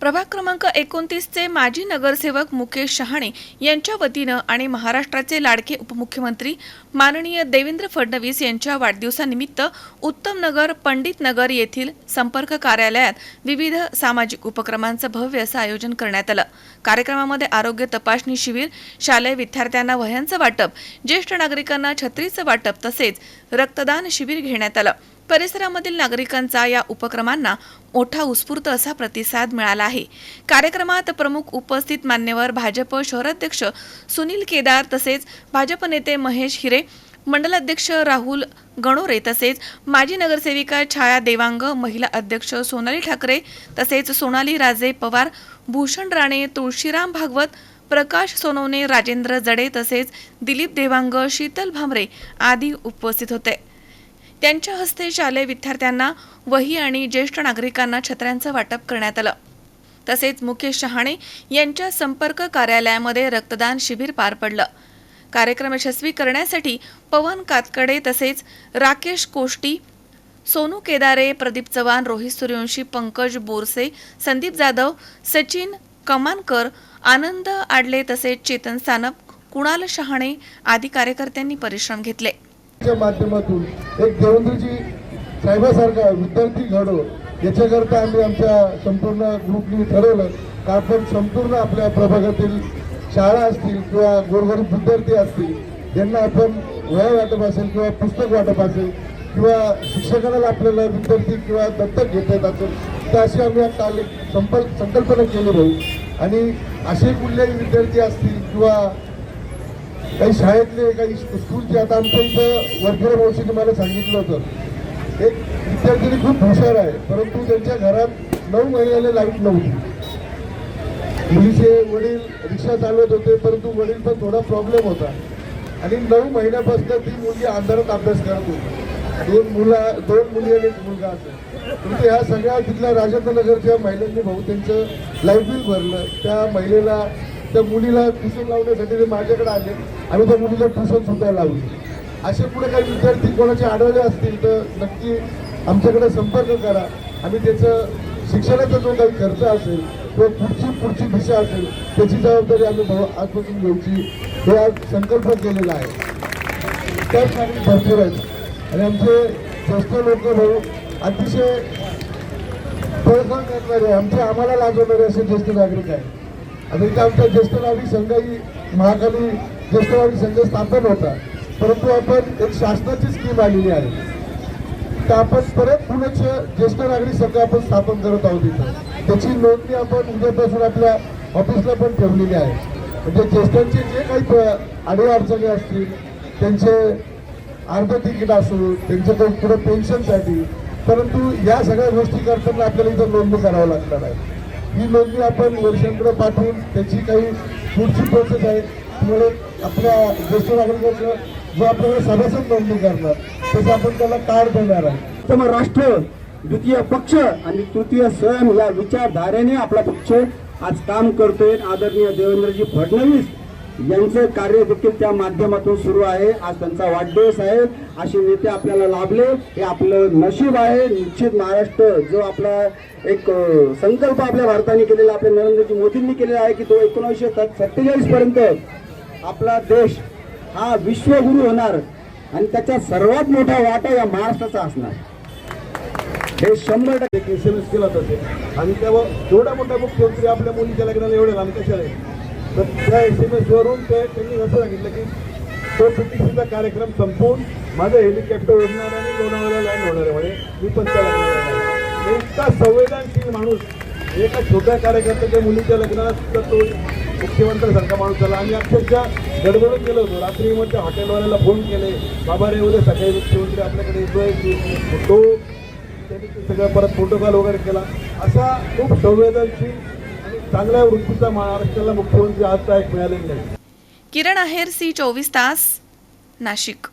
प्रभाग क्रमांक एकोणतीसचे माजी नगरसेवक मुकेश शहाणे यांच्या वतीनं आणि महाराष्ट्राचे लाडके उपमुख्यमंत्री माननीय देवेंद्र फडणवीस यांच्या वाढदिवसानिमित्त उत्तम नगर पंडित नगर येथील संपर्क कार्यालयात विविध सामाजिक उपक्रमांचं भव्य असं आयोजन करण्यात आलं. कार्यक्रमामध्ये आरोग्य तपासणी शिबिर शालेय विद्यार्थ्यांना वह्यांचं वाटप ज्येष्ठ नागरिकांना छत्रीचं वाटप तसेच रक्तदान शिबिर घेण्यात आलं. परिसरामधील नागरिकांचा या उपक्रमांना मोठा उत्स्फूर्त असा प्रतिसाद मिळाला आहे. कार्यक्रमात प्रमुख उपस्थित मान्यवर भाजप शहराध्यक्ष सुनील केदार तसेच भाजप नेते महेश हिरे मंडलाध्यक्ष राहुल गणोरे तसेच माजी नगरसेविका छाया देवांग महिला अध्यक्ष सोनाली ठाकरे तसेच सोनाली राजे पवार भूषण राणे तुळशीराम भागवत प्रकाश सोनवणे राजेंद्र जडे तसेच दिलीप देवांग शीतल भामरे आदी उपस्थित होते. त्यांच्या हस्ते शालेय विद्यार्थ्यांना वही आणि ज्येष्ठ नागरिकांना छत्र्यांचं वाटप करण्यात आलं. तसेच मुकेश शहाणे यांच्या संपर्क कार्यालयामध्ये रक्तदान शिबिर पार पडलं. कार्यक्रम यशस्वी करण्यासाठी पवन कातकडे तसेच राकेश कोष्टी सोनू केदारे प्रदीप चव्हाण रोहित सूर्यवंशी पंकज बोरसे संदीप जाधव सचिन कमानकर आनंद आडले तसेच चेतन सानप कुणाल शहाणे आदी कार्यकर्त्यांनी परिश्रम घेतले. माध्यमातून एक देवेंद्रजी साहेबासारखा विद्यार्थी घडो याच्याकरता आम्ही आमच्या संपूर्ण ग्रुपनी ठरवलं का आपण संपूर्ण आपल्या प्रभागातील शाळा असतील किंवा गोरगरीब विद्यार्थी असतील ज्यांना आपण वया वाटप असेल किंवा पुस्तक वाटप असेल किंवा शिक्षकाला आपल्याला विद्यार्थी किंवा दत्तक घेता येत असेल तर अशी आम्ही आता काल एक संकल्पना केली भाऊ. आणि असे कुठलेही विद्यार्थी असतील किंवा काही शाळेतले काही स्कूलचे आता आमच्या इथं वर्गेरे मावशीने मला सांगितलं होतं. एक विद्यार्थ्यांनी खूप हुशार आहे परंतु त्यांच्या घरात नऊ महिन्याला लाइट नव्हती. मुलीचे वडील रिक्षा चालवत होते परंतु वडील पण थोडा प्रॉब्लेम होता. आणि नऊ महिन्यापासून ती मुलगी अंधारात अभ्यास करत होती. दोन मुला दोन मुली आणि एक मुलगा असेल. परंतु ह्या सगळ्या तिथल्या राजेंद्र नगरच्या महिलांनी भाऊ त्यांचं लाइट बिल भरलं. त्या महिलेला त्या मुलीला ट्युशन लावण्यासाठी ते माझ्याकडे आले. आणि त्या मुलीला ट्युशन सुद्धा लावली असे पुढे काही विद्यार्थी कोणाचे आढळले असतील तर नक्की आमच्याकडे संपर्क करा. आणि त्याचं शिक्षणाचा जो काही खर्च असेल किंवा पुढची पुढची दिशा असेल त्याची जबाबदारी आम्ही भाऊ आजपासून घेऊची हे आज संकल्प केलेला आहे. त्याच आम्ही भरपूर आहेत. आणि आमचे स्वस्थ लोक भाऊ अतिशय पळखण करणारे आमचे आम्हाला लाजवणारे असे ज्येष्ठ नागरिक आहेत. आणि इथे आमच्या ज्येष्ठ नागरिक संघाही महाकाली ज्येष्ठ संघ स्थापन होता. परंतु आपण एक शासनाची स्कीम आलेली आहे. तर आपण परत पुण्याच ज्येष्ठ नागरिक संघ आपण स्थापन करत आहोत इथं. त्याची नोंदणी आपण उद्यापासून आपल्या ऑफिसला पण ठेवलेली आहे. म्हणजे ज्येष्ठांचे जे काही प- अडीअडचणी अडचणी असतील त्यांचे अर्ध तिकीट असो त्यांचं काही पुढे पेन्शनसाठी परंतु या सगळ्या गोष्टी करताना आपल्याला इथं नोंदणी करावं लागणार आहे. ही नोंदणी आपण वर्षांकडे पाठवून त्याची काही पुढची प्रोसेस आहे. त्यामुळे आपल्या ज्येष्ठ नागरिकांचं जो आपल्याला सभासद नोंदणी करणार तसं आपण त्याला कार्ड देणार आहे मग राष्ट्र द्वितीय पक्ष आणि तृतीय स्वयं या विचारधारेने आपला पक्ष आज काम करतोय. आदरणीय देवेंद्रजी फडणवीस यांचं कार्य देखील त्या माध्यमातून सुरू आहे. आज त्यांचा वाढदिवस आहे. असे नेते आपल्याला लाभले. हे आपलं नशीब आहे. निश्चित महाराष्ट्र जो आपला एक संकल्प आपल्या भारताने केलेला आपल्या नरेंद्रजी मोदींनी केलेला आहे की तो एकोणीसशे सत्तेचाळीस पर्यंत आपला देश हा विश्वगुरु होणार आणि त्याचा सर्वात मोठा वाटा या महाराष्ट्राचा असणार. हे शंभर टक्के एस एम एस केला होता आणि तेव्हा एवढा मोठा मुख्यमंत्री आपल्या मुलीच्या लग्नाला एवढे आणि कशाला? तर त्या एस एम एस वरून ते त्यांनी असं सांगितलं की तो पीटीसीचा कार्यक्रम संपवून माझं हेलिकॉप्टर उडणार आणि लोणावळ्याला लँड होणार आहे. म्हणे मी पण त्या लग्नाला इतका संवेदनशील माणूस एका छोट्या कार्यकर्त्याच्या मुलीच्या लग्नाला सुद्धा तो मुख्यमंत्र्यासारखा माणूस झाला. आणि अक्षरशः गडबडून गेलो होतो. रात्री मग त्या हॉटेलवाल्याला फोन केले. बाबा रे उद्या सकाळी मुख्यमंत्री आपल्याकडे येतोय. की तो त्यांनी सगळ्या सगळं परत प्रोटोकॉल वगैरे केला. असा खूप संवेदनशील आणि चांगल्या वृत्तीचा महाराष्ट्राला मुख्यमंत्री आज एक मिळालेला नाही. किरण आहेर सी चोवीस तास नाशिक.